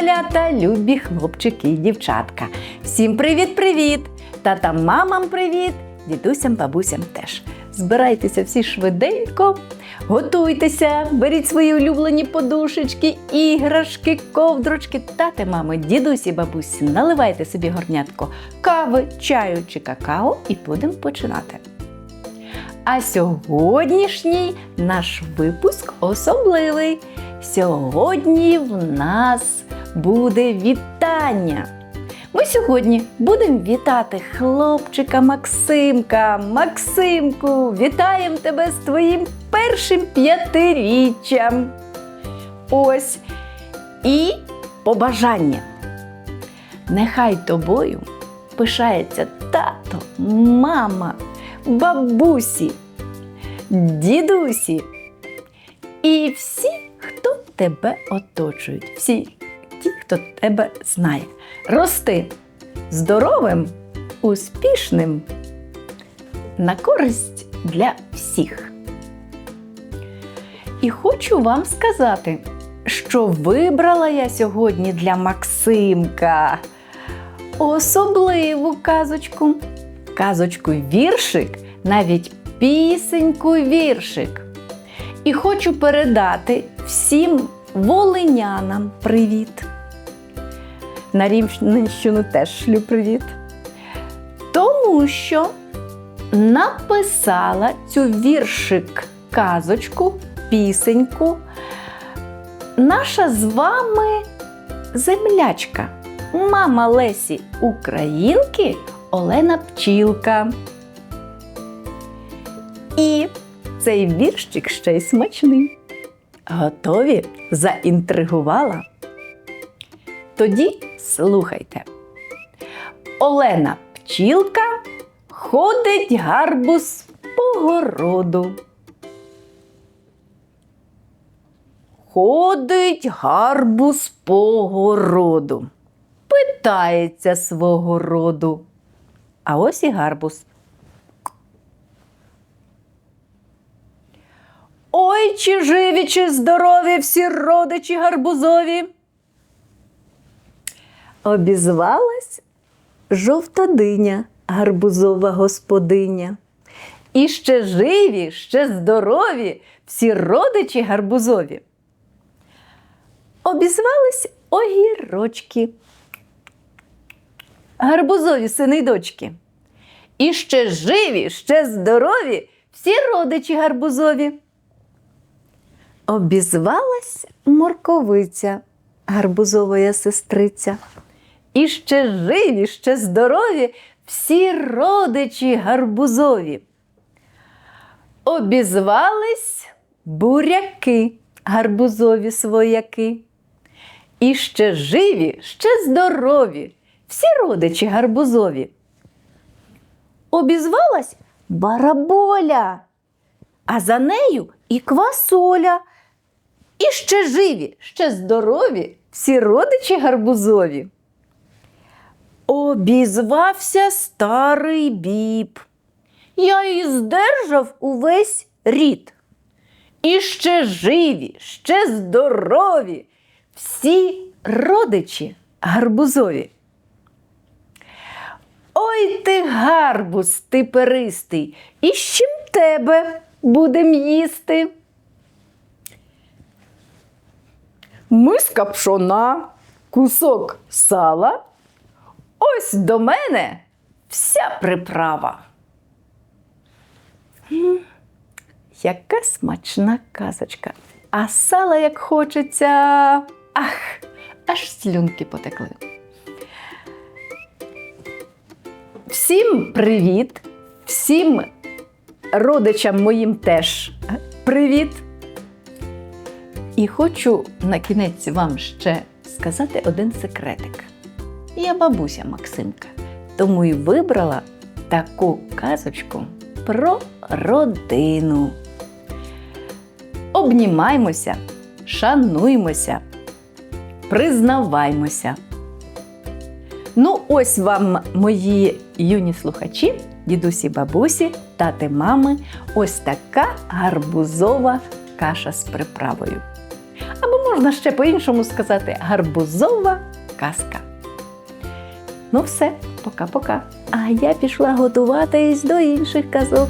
Малята, любі хлопчики і дівчатка. Всім привіт-привіт! Татам, мамам привіт, дідусям, бабусям теж. Збирайтеся всі швиденько, готуйтеся, беріть свої улюблені подушечки, іграшки, ковдрочки. Тати, мами, дідусі, бабусі, наливайте собі горнятко кави, чаю чи какао і будемо починати. А сьогоднішній наш випуск особливий. Сьогодні в нас буде вітання. Ми сьогодні будемо вітати хлопчика Максимка. Максимку, вітаємо тебе з твоїм першим п'ятиріччям. Ось і побажання. Нехай тобою пишається тато, мама, бабусі, дідусі і всі, хто тебе оточують, всі ті, хто тебе знає. Рости здоровим, успішним на користь для всіх. І хочу вам сказати, що вибрала я сьогодні для Максимка особливу казочку. Казочку віршик, навіть пісеньку віршик. І хочу передати всім волинянам привіт. На Рівненщину теж шлю привіт. Тому що написала цю віршик казочку, пісеньку. Наша з вами землячка, мама Лесі Українки Олена Пчілка. І цей віршик ще й смачний. Готові? Заінтригувала? Тоді слухайте. Олена пчілка ходить гарбуз по городу. Ходить гарбуз по городу. Питається свого роду. А ось і гарбуз. Ой, чи живі, чи здорові всі родичі гарбузові. Обізвалась жовта диня, гарбузова господиня. І ще живі, ще здорові всі родичі гарбузові. Обізвались огірочки. Гарбузові сини й дочки. І ще живі, ще здорові всі родичі гарбузові. Обізвалась морковиця, гарбузовая сестриця. І ще живі, ще здорові всі родичі гарбузові. Обізвались буряки, гарбузові свояки. І ще живі, ще здорові, всі родичі гарбузові. Обізвалась бараболя, а за нею і квасоля. І ще живі, ще здорові всі родичі гарбузові. Обізвався старий біб. Я і здержав увесь рід. І ще живі, ще здорові, всі родичі гарбузові. Ой ти гарбуз, ти перистий, і з чим тебе будем їсти? Миска пшона, кусок сала. Ось до мене вся приправа. Яка смачна казочка. А сала, як хочеться, ах, аж слюнки потекли. Всім привіт! Всім родичам моїм теж привіт! І хочу на кінець вам ще сказати один секретик. Я бабуся Максимка, тому і вибрала таку казочку про родину. Обнімаймося, шануймося, признаваймося. Ну, ось вам, мої юні слухачі, дідусі, бабусі, тати, мами, ось така гарбузова каша з приправою. Або можна ще по-іншому сказати гарбузова казка. Ну все, пока-пока. А я пішла готуватись до інших казок.